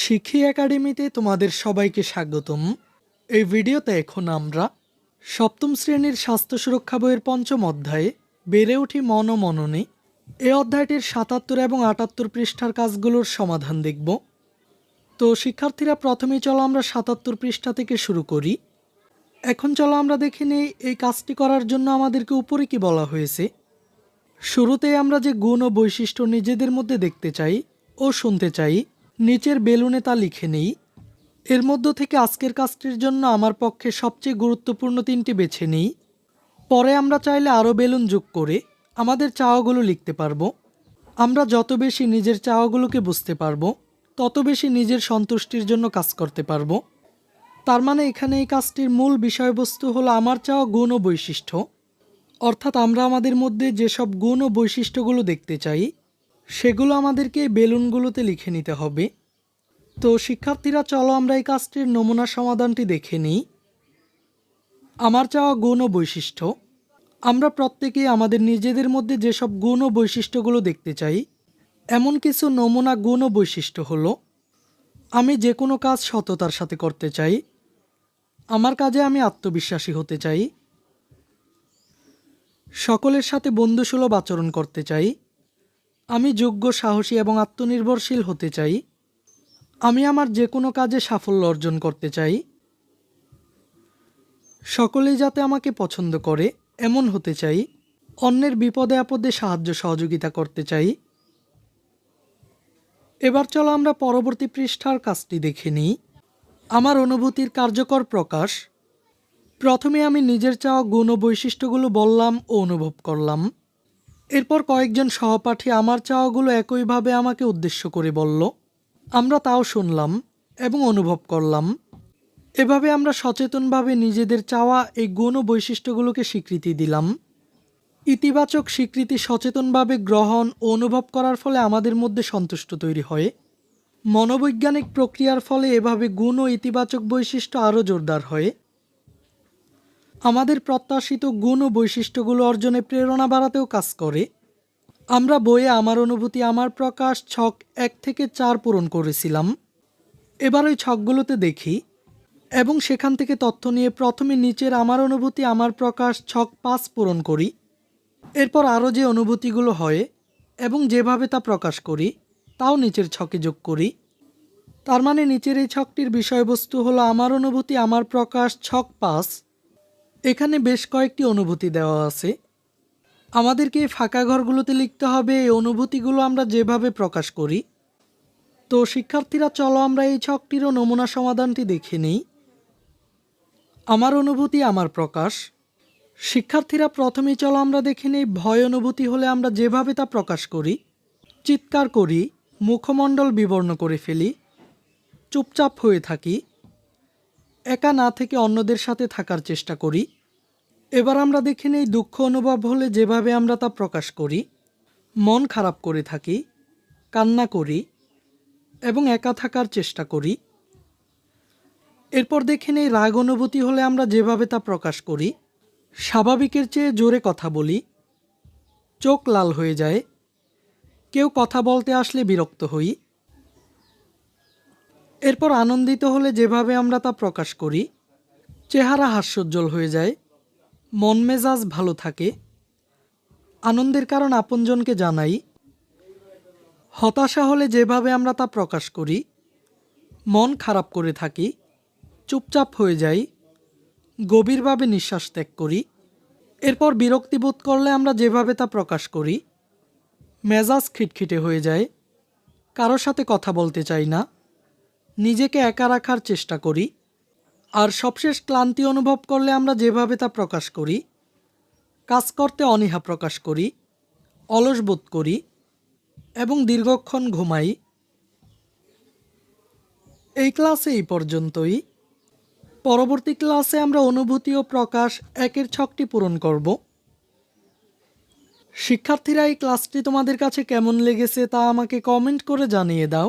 শিখি একাডেমিতে তোমাদের সবাইকে স্বাগতম। এই ভিডিওতে এখন আমরা সপ্তম শ্রেণির স্বাস্থ্য সুরক্ষা বইয়ের পঞ্চম অধ্যায়ে বেড়ে উঠি মন মননে। এই অধ্যায়টির সাতাত্তর এবং আটাত্তর পৃষ্ঠার কাজগুলোর সমাধান দেখব। তো শিক্ষার্থীরা প্রথমেই চলো আমরা সাতাত্তর পৃষ্ঠা থেকে শুরু করি। এখন চলো আমরা দেখে নেই এই কাজটি করার জন্য আমাদেরকে উপরে কি বলা হয়েছে। শুরুতেই আমরা যে গুণ ও বৈশিষ্ট্য নিজেদের মধ্যে দেখতে চাই ও শুনতে চাই। নিচের বেলুনে তা লিখে নেই। এর মধ্য থেকে আজকের কাজটির জন্য আমার পক্ষে সবচেয়ে গুরুত্বপূর্ণ তিনটি বেছে নেই। পরে আমরা চাইলে আরও বেলুন যোগ করে আমাদের চাওয়াগুলো লিখতে পারব। আমরা যত বেশি নিজের চাওয়াগুলোকে বুঝতে পারব, তত বেশি নিজের সন্তুষ্টির জন্য কাজ করতে পারব। তার মানে এখানে এই কাজটির মূল বিষয়বস্তু হলো আমার চাওয়া গুণ ও বৈশিষ্ট্য। অর্থাৎ আমরা আমাদের মধ্যে যেসব গুণ ও বৈশিষ্ট্যগুলো দেখতে চাই সেগুলো আমাদেরকে বেলুনগুলোতে লিখে নিতে হবে। তো শিক্ষার্থীরা, চলো আমরা এই কাজটির নমুনা সমাধানটি দেখে নিই। আমার চাওয়া গুণ ও বৈশিষ্ট্য। আমরা প্রত্যেকে আমাদের নিজেদের মধ্যে যেসব গুণ ও বৈশিষ্ট্যগুলো দেখতে চাই, এমন কিছু নমুনা গুণ ও বৈশিষ্ট্য হলো, আমি যে কোনো কাজ সততার সাথে করতে চাই, আমার কাজে আমি আত্মবিশ্বাসী হতে চাই, সকলের সাথে বন্ধুসুলভ আচরণ করতে চাই আমি যোগ্য, সাহসী এবং আত্মনির্ভরশীল হতে চাই। আমি আমার যে কোনো কাজে সাফল্য অর্জন করতে চাই। সকলেই যাতে আমাকে পছন্দ করে, এমন হতে চাই। অন্যের বিপদে আপদে সাহায্য, সহযোগিতা করতে চাই। এবার চলো আমরা পরবর্তী পৃষ্ঠার কাজটি দেখে নিই। আমার অনুভূতির কার্যকর প্রকাশ। প্রথমে আমি নিজের চাওয়া গুণ ও বৈশিষ্ট্যগুলো বললাম ও অনুভব করলাম। এরপর কয়েকজন সহপাঠী আমার চাওয়াগুলো একইভাবে আমাকে উদ্দেশ্য করে বলল, আমরা তাও শুনলাম এবং অনুভব করলাম। এভাবে আমরা সচেতনভাবে নিজেদের চাওয়া এই গুণ ও বৈশিষ্ট্যগুলোকে স্বীকৃতি দিলাম। ইতিবাচক স্বীকৃতি সচেতনভাবে গ্রহণ ও অনুভব করার ফলে আমাদের মধ্যে সন্তুষ্ট তৈরি হয়। মনোবৈজ্ঞানিক প্রক্রিয়ার ফলে এভাবে গুণ ও ইতিবাচক বৈশিষ্ট্য আরও জোরদার হয়। আমাদের প্রত্যাশিত গুণ ও বৈশিষ্ট্যগুলো অর্জনে প্রেরণা বাড়াতেও কাজ করে। আমরা বইয়ে আমার অনুভূতি, আমার প্রকাশ, ছক এক থেকে চার পূরণ করেছিলাম। এবার ওই ছকগুলোতে দেখি এবং সেখান থেকে তথ্য নিয়ে প্রথমে নিচের আমার অনুভূতি, আমার প্রকাশ, ছক পাঁচ পূরণ করি। এরপর আরও যে অনুভূতিগুলো হয় এবং যেভাবে তা প্রকাশ করি, তাও নিচের ছকে যোগ করি। তার মানে নিচের এই ছকটির বিষয়বস্তু হলো আমার অনুভূতি, আমার প্রকাশ, ছক পাঁচ। এখানে বেশ কয়েকটি অনুভূতি দেওয়া আছে। আমাদেরকে ফাঁকা ঘরগুলোতে লিখতে হবে, এই অনুভূতিগুলো আমরা যেভাবে প্রকাশ করি। তো শিক্ষার্থীরা, চলো আমরা এই ছকটিরও নমুনা সমাধানটি দেখে নিই। আমার অনুভূতি, আমার প্রকাশ। শিক্ষার্থীরা প্রথমেই চলো আমরা দেখে নিই, ভয় অনুভূতি হলে আমরা যেভাবে তা প্রকাশ করি। চিৎকার করি, মুখমণ্ডল বিবর্ণ করে ফেলি। চুপচাপ হয়ে থাকি। একা না থেকে অন্যদের সাথে থাকার চেষ্টা করি। এবার আমরা দেখে নেই দুঃখ অনুভব হলে যেভাবে আমরা তা প্রকাশ করি, মন খারাপ করে থাকি, কান্না করি, এবং একা থাকার চেষ্টা করি। এরপর দেখে নেই রাগ অনুভূতি হলে আমরা যেভাবে তা প্রকাশ করি, স্বাভাবিকের চেয়ে জোরে কথা বলি, চোখ লাল হয়ে যায়, কেউ কথা বলতে আসলে বিরক্ত হই। এরপর আনন্দিত হলে যেভাবে আমরা তা প্রকাশ করি, চেহারা হাস্যোজ্জ্বল হয়ে যায় মন মেজাজ ভালো থাকে। আনন্দের কারণ আপনজনকে জানাই। হতাশা হলে যেভাবে আমরা তা প্রকাশ করি, মন খারাপ করে থাকি, চুপচাপ হয়ে যাই, গভীরভাবে নিঃশ্বাস ত্যাগ করি, এরপর বিরক্তি বোধ করলে আমরা যেভাবে তা প্রকাশ করি, মেজাজ খিটখিটে হয়ে যায় কারোর সাথে কথা বলতে চাই না, নিজেকে একা রাখার চেষ্টা করি আর সবশেষ ক্লান্তি অনুভব করলে আমরা যেভাবে তা প্রকাশ করি, কাজ করতে অনীহা প্রকাশ করি, অলস বোধ করি এবং দীর্ঘক্ষণ ঘুমাই, এই ক্লাসে এই পর্যন্তই। পরবর্তী ক্লাসে আমরা অনুভূতি ও প্রকাশ একের ছকটি পূরণ করব। শিক্ষার্থীরা, এই ক্লাসটি তোমাদের কাছে কেমন লেগেছে তা আমাকে কমেন্ট করে জানিয়ে দাও।